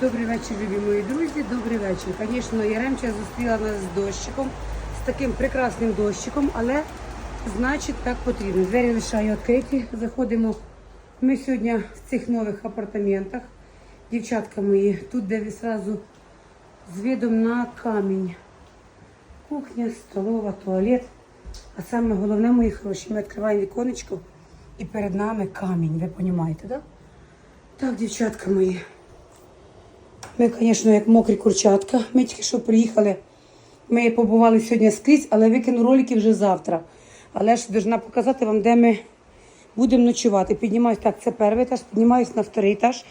Добрий вечір, любі мої друзі. Добрий вечір. Звісно, Яремча зустріла нас з дощиком, з таким прекрасним дощиком, але значить так потрібно. Двері лишаю відкриті. Заходимо. Ми сьогодні в цих нових апартаментах. Дівчатка мої, тут де ви зразу з видом на камінь. Кухня, столова, туалет. А саме головне, мої хороші, ми відкриваємо віконечко і перед нами камінь. Ви розумієте, так? Да? Так, дівчатка мої. Ми, звісно, як мокрі курчатка. Ми тільки що приїхали. Ми побували сьогодні скрізь, але викину ролики вже завтра. Але ж должна показати вам, де ми будемо ночувати. Піднімаюсь, так, це перший етаж, піднімаюсь на вторий етаж.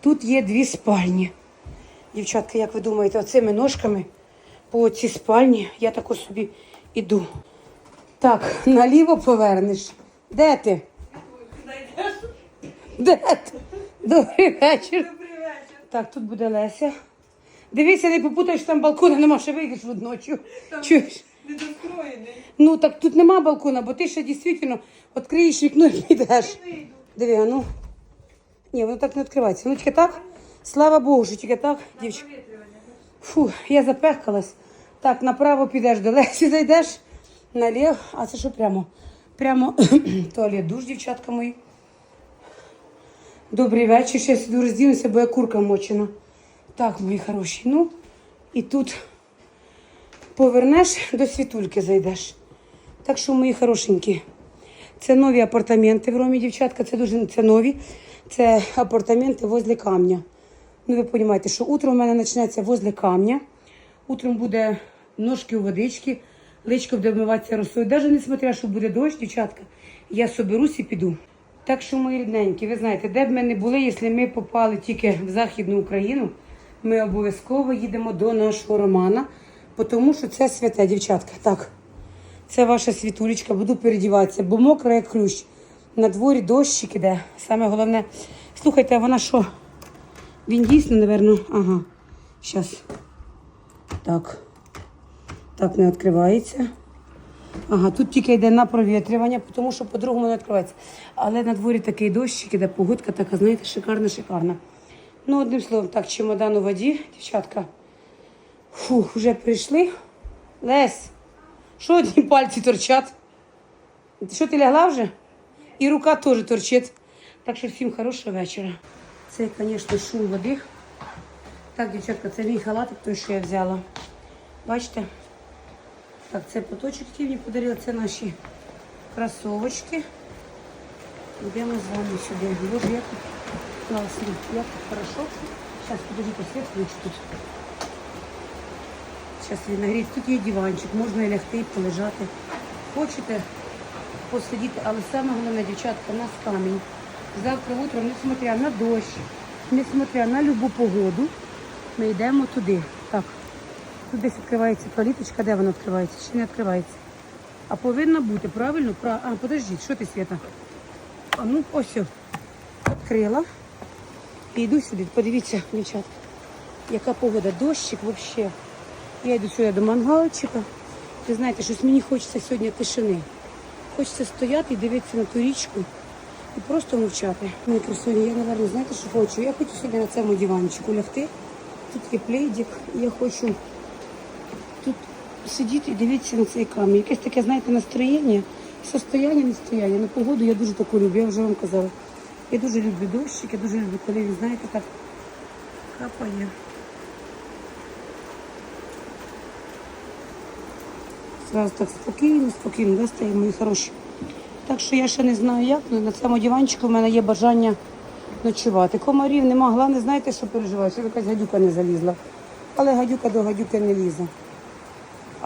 Тут є дві спальні. Дівчатка, як ви думаєте, оцими ножками по цій спальні я тако собі іду. Так, наліво повернеш. Де ти? Де ти? Добрий вечір. Так, тут буде Леся. Дивися, не попутай, що там балкона нема, ще вийдеш водночі. Чуєш? Недостроєний. Ну так тут нема балкона, бо ти ще дійсно відкриєш вікно і підеш. Диви, а ну. Ні, воно так не відкривається. Ну тільки так. Слава Богу, що тільки так, дівчинка. Фу, я запехалась. Так, направо підеш до Лесі, зайдеш, наліво, а це що прямо? Прямо туалет душ, дівчатка мої. Добрий вечір. Ще сиду розділюся, бо я курка мочена. Так, мої хороші. Ну, і тут повернеш, до світульки зайдеш. Так що, мої хорошенькі, це нові апартаменти в Ромі, дівчатка, це дуже це нові. Це апартаменти возле камня. Ну, ви розумієте, що утро у мене почнеться возле камня. Утром буде ножки у водички, личко буде вмиватися росою. Навіть несмотря, що буде дощ, дівчатка, я соберусь і піду. Так що, мої рідненькі, ви знаєте, де б ми не були, якщо ми попали тільки в Західну Україну, ми обов'язково їдемо до нашого Романа, тому що це святе, дівчатка. Так, це ваша світулечка, буду передіватися, бо мокра як ключ. На дворі дощик іде. Саме головне, слухайте, вона що? Він дійсно, напевно, ага. Зараз. Так. Так не відкривається. Ага, тут тільки йде на провітрювання, тому що по-другому не відкривається. Але на дворі такий дощик, іде погодка така, знаєте, шикарна, шикарна. Ну, одним словом, так, чемодан у воді, дівчатка. Фух, вже прийшли. Лесь, що одні пальці торчать? Що ти лягла вже? І рука теж торчить. Так що всім хорошого вечора. Це, звісно, шум води. Так, дівчатка, це мій халатик, той, що я взяла. Бачите? Так, це поточок який мені подарили, це наші кросовочки. Йдемо з вами сюди. Боже, як тут класно, як тут хорошо. Зараз, подождите, світ тут. Зараз він нагріється. Тут є диванчик, можна і лягти, і полежати. Хочете посидіти, але саме головне, дівчатка, у нас камінь. Завтра утром, несмотря на дощ, несмотря на любу погоду, ми йдемо туди. Тут десь відкривається каліточка, де вона відкривається? Ще не відкривається. А повинна бути, правильно? Прав... А, подождіть, що ти, Свята? А ну, ось, відкрила. І йду сюди. Подивіться, дівчатка, яка погода, дощик взагалі. Я йду сюди до мангалчика. Ви знаєте, щось мені хочеться сьогодні тишини. Хочеться стояти і дивитися на ту річку і просто мовчати. Мої красуні, я, мабуть, знаєте, що хочу? Я хочу сьогодні на цьому диванчику лягти. Тут є плейдик, я хочу сидіти і дивитися на цей камінь. Якесь таке, знаєте, настроєння, состояння, настояння. На погоду я дуже таку люблю, я вже вам казала. Я дуже люблю дощик, я дуже люблю, коли він, знаєте, так капає. Зразу так спокійно, спокійно, да, стає, мої хороші. Так що я ще не знаю як, але на цьому диванчику в мене є бажання ночувати. Комарів нема, головне, знаєте, що переживаю, що якась гадюка не залізла. Але гадюка до гадюки не лізе.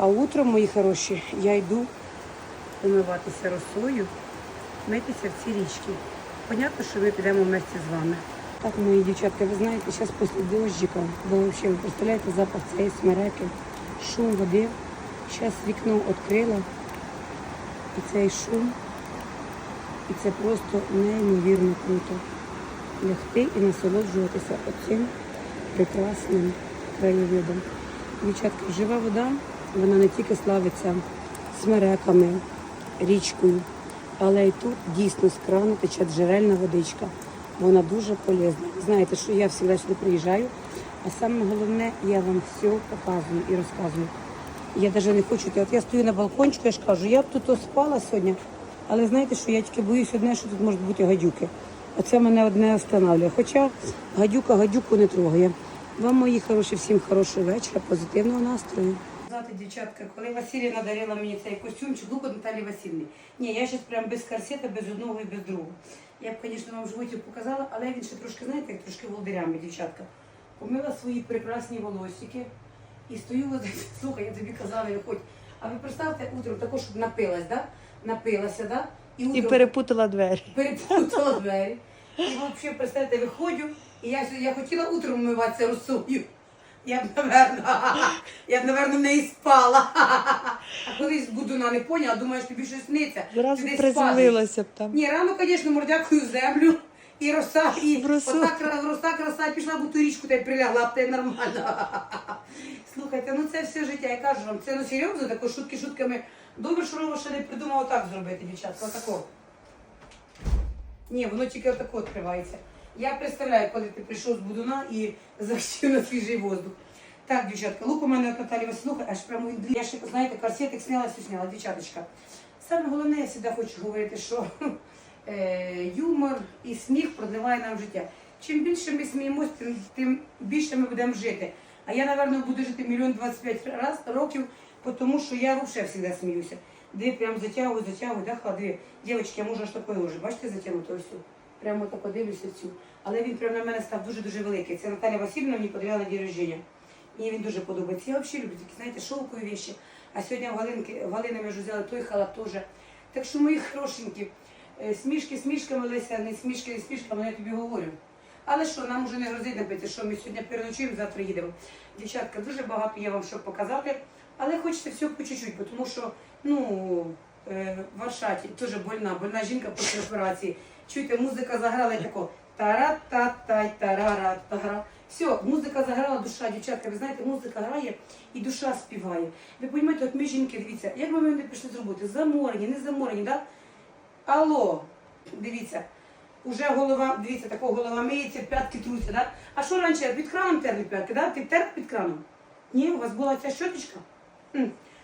А утром, мої хороші, я йду умиватися росою, митися в ці річки. Понятно, що ми підемо вместе з вами. Так, мої дівчатка, ви знаєте, зараз після дощика, бо взагалі, ви представляєте, запах цієї смереки, шум води. Зараз вікно відкрила, і цей шум, і це просто неймовірно круто. Лягти і насолоджуватися оцим прекрасним краєвидом. Дівчатка, жива вода, вона не тільки славиться смереками, річкою, але й тут дійсно з крану тече джерельна водичка. Вона дуже полезна. Знаєте, що я завжди сюди приїжджаю, А саме головне, я вам все показую і розказую. Я навіть не хочу. От я стою на балкончику, я ж кажу, я б тут спала сьогодні, але знаєте, що я тільки боюсь одне, що тут можуть бути гадюки. Оце мене одне останавливає. Хоча гадюка гадюку не трогає. Вам, мої хороші, всім хорошого вечора, позитивного настрою. Знаєте, дівчатка, коли Василіна дарила мені цей костюмчик, лук від Наталі Васильівни. Ні, я зараз прям без корсета, без одного і без другого. Я б, звісно, вам животі показала, але він ще трошки, знаєте, як трошки волдирями, дівчатка. Помила свої прекрасні волосики і стою, слухай, я тобі казала, виходь. А ви представте, утром також, щоб напилась, да? Напилася, да? І утром перепутала двері. перепутала двері. І взагалі, представте, виходжу, і я, я хотіла утром вмиватися росою. Я б, наверно, я б, наверно, в неї спала. А колись будуна не поняла, думаю, що тобі щось сниться. Зразу ти десь приземлилася б там. Ні, рано, звісно, мордякою в землю. І роса, і В росу. отак роса краса пішла, бо ту річку та й прилягла, б та й нормально. Слухайте, ну це все життя, я кажу вам, це ну серйозно, тако шутки шутками. Добре, що Рома ще не придумав отак зробити, дівчатка, отако. Ні, воно тільки отако відкривається. Я представляю, коли ти прийшов з будуна і захотів на свіжий воздух. Так, дівчатка, лук у мене от Наталі Василуха, аж прямо він я ще, знаєте, корсетик сняла, все сняла, дівчаточка. Саме головне, я завжди хочу говорити, що е, юмор і сміх продливає нам життя. Чим більше ми сміємось, тим, більше ми будемо жити. А я, напевно, буду жити мільйон 25 раз, років, тому що я взагалі завжди сміюся. Диви, прям затягую, затягую, да, ходи. Дівчатки, я можу аж такою вже, бачите, затягнути ось. Прямо так подивлюся цю. Але він прямо на мене став дуже-дуже великий. Це Наталя Васильівна мені подарувала на день рождення. Мені він дуже подобається. Я взагалі люблю такі, знаєте, шовкові віші. А сьогодні в Галинки, в ми вже взяли той халат теж. Так що мої хорошенькі, е, смішки смішками, Леся, не смішки, не смішками, я тобі говорю. Але що, нам вже не грозить набити, що ми сьогодні переночуємо, завтра їдемо. Дівчатка, дуже багато є вам що показати, але хочеться все по чуть-чуть, тому що, ну, е, в Варшаті теж больна, больна жінка після операції. Чуєте, музика заграла і тако тара-та-тай, тарара-тара. Все, музика заграла, душа, дівчатка, ви знаєте, музика грає і душа співає. Ви розумієте, от ми жінки, дивіться, як би ми не пішли з роботи, заморені, не заморені, да? Алло, дивіться, уже голова, дивіться, такого голова миється, п'ятки труться, да? А що раніше, під краном терли п'ятки, да? Ти тер під краном? Ні, у вас була ця щоточка?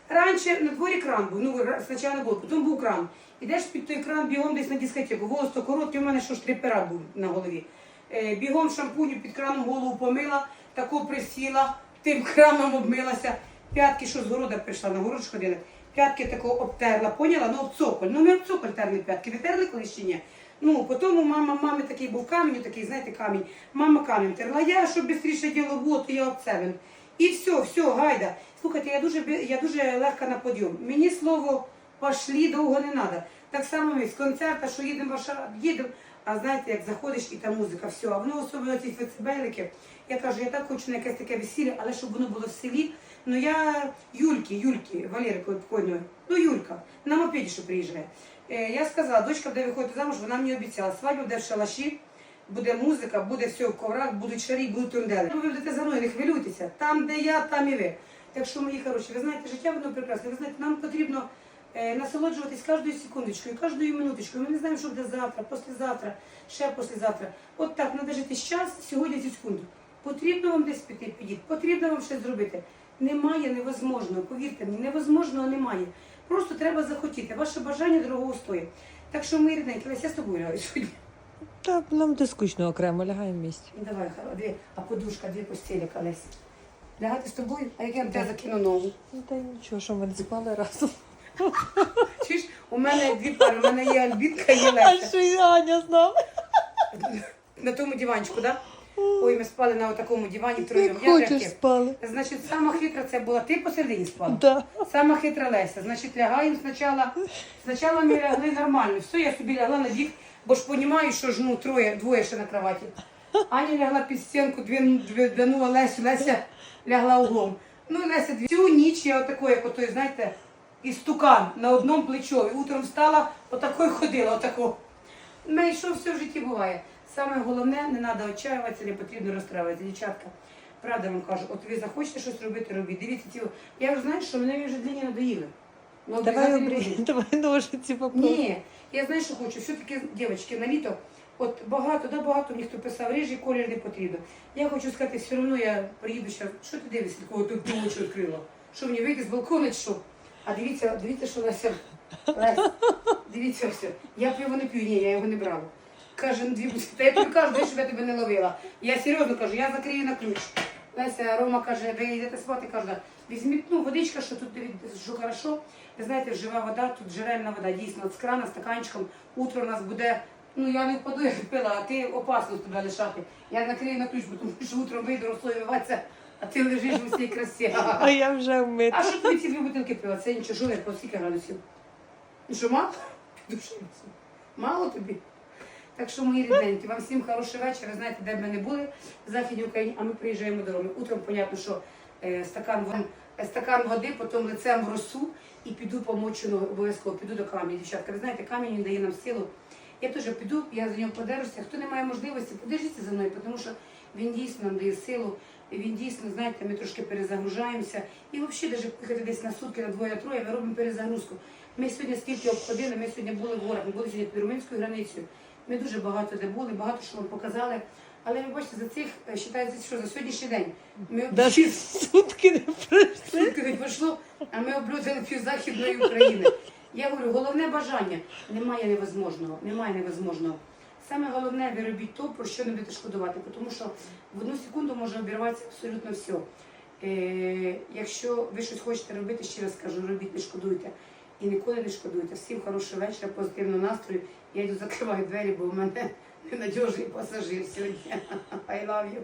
Раніше на дворі кран був, ну спочатку не було, потім був кран. Ідеш під той кран бігом десь на дискотеку, волос то короткий, у мене що ж три пера був на голові. Е, бігом шампуню під краном голову помила, таку присіла, тим краном обмилася, п'ятки, що з города прийшла, на город ж ходили, п'ятки тако обтерла, поняла? Ну, цоколь. Ну, ми об цоколь терли п'ятки. Ви терли колись чи ні? Ну, потім мама, мами такий був камінь, такий, знаєте, камінь. Мама камінь терла. Я, щоб швидше діло було, то я об цевен. І все, все, гайда. Слухайте, я дуже, я дуже легка на подйом. Мені слово пошлі довго не треба. Так само ми з концерта, що їдемо в їдемо, а знаєте, як заходиш і та музика, все. А воно особливо ці фецебелики. Я кажу, я так хочу на якесь таке весілля, але щоб воно було в селі. Ну я Юльки, Юльки, Валери Койної, ну Юлька, на мопеді, що приїжджає. Е, я сказала, дочка буде виходити замуж, вона мені обіцяла, свадьба буде в шалаші, буде музика, буде все в коврах, будуть шарі, будуть тундели. Ну, ви будете за мною, не хвилюйтеся. Там, де я, там і ви. Так що, мої хороші, ви знаєте, життя воно прекрасне. Ви знаєте, нам потрібно е, насолоджуватись кожною секундочкою, кожною минуточкою. Ми не знаємо, що буде завтра, післязавтра, ще післязавтра. От так, треба жити час, сьогодні цю секунду. Потрібно вам десь піти, підіть, потрібно вам щось зробити. Немає невозможного, повірте мені, невозможного немає. Просто треба захотіти. Ваше бажання дорогого стоїть. Так що, ми рідненькі, я з тобою сьогодні. Та нам буде скучно окремо, лягаємо в місті. Ну, Давай, дві, а подушка, дві постелі, Лесь. Лягати з тобою, а як я тебе закину ногу? Ну та й нічого, що ми не спали разом. Чуєш, у мене дві пари, у мене є Альбінка і А Леся. що і Аня з нами? На тому диванчику, так? Да? Ой, ми спали на такому дивані втроєм. Як Я хочеш спали. Значить, сама хитра це була ти посередині спала. Да. Сама хитра Леся. Значить, лягаємо спочатку. Спочатку ми лягли нормально. Все, я собі лягла на бік, бо ж розумію, що ж ну троє, двоє ще на кроваті. Аня лягла під стінку, дві, дві, двінула Лесю, Леся лягла углом. Ну і Леся дві. Всю ніч я отакою, як отой, знаєте, істукан на одному плечові. Утром встала, отакою ходила, отако. Ну і що все в житті буває. Саме головне, не треба отчаюватися, не потрібно розстраюватися. Дівчатка, правда вам кажу, от ви захочете щось робити, робіть. Дивіться, ці, я вже знаю, що мене вже длинні надоїли. Ну, Давай, обрі- давай ножиці попробуй. Ні, я знаю, що хочу. Все-таки, дівчатки, на літо От багато, да багато мені хто писав, рижий колір не потрібно. Я хочу сказати, все одно я приїду ще. Що ти дивишся, такого ти очі відкрила? Що мені вийти з балкона що? А дивіться, дивіться, що Леся. Леся, дивіться все. Я пиво не п'ю, ні, я його не брала. Каже, дві бутилки. Та я тобі кажу, дай, щоб я тебе не ловила. Я серйозно кажу, я закрию на ключ. Леся, Рома каже, ви йдете спати, каже, візьміть, ну, водичка, що тут що хорошо. Ви знаєте, жива вода, тут джерельна вода, дійсно, от з крана, стаканчиком, утро у нас буде. Ну я не впаду, як пила, а ти опасно тебе лишати. Я накрию на ключ, бо тому що утром вийду, розслою виватися, а ти лежиш у всій красі. А я вже вмита. А що тобі ці дві бутилки пива? Це нічого, що я по скільки градусів? Ну що, мало? Душі. Мало тобі? Так що, мої рідненькі, вам всім хороший вечір. Ви знаєте, де б ми не були в Західній Україні, а ми приїжджаємо до Роми. Утром, понятно, що е, стакан, вон- е, стакан води, потім лицем в росу і піду помочу обов'язково, піду до камінь. Дівчатка, ви знаєте, камінь дає нам силу. Я теж піду, я за нього подержуся. Хто не має можливості, подержіться за мною, тому що він дійсно нам дає силу. Він дійсно, знаєте, ми трошки перезагружаємося. І взагалі, навіть поїхати десь на сутки, на двоє, на троє, ми робимо перезагрузку. Ми сьогодні стільки обходили, ми сьогодні були в горах, ми були сьогодні під румунською границею. Ми дуже багато де були, багато що вам показали. Але ви бачите, за цих, е, вважається, що за сьогоднішній день ми Навіть сутки не пройшли. Сутки не пройшло, а ми облюдили пів Західної України. Я говорю, головне бажання. Немає невозможного, немає невозможного. Саме головне, ви робіть то, про що не будете шкодувати, тому що в одну секунду може обірватися абсолютно все. Е, якщо ви щось хочете робити, ще раз кажу, робіть, не шкодуйте. І ніколи не шкодуйте. Всім хорошого вечора, позитивного настрою. Я йду закриваю двері, бо в мене ненадіжний пасажир сьогодні. I love you.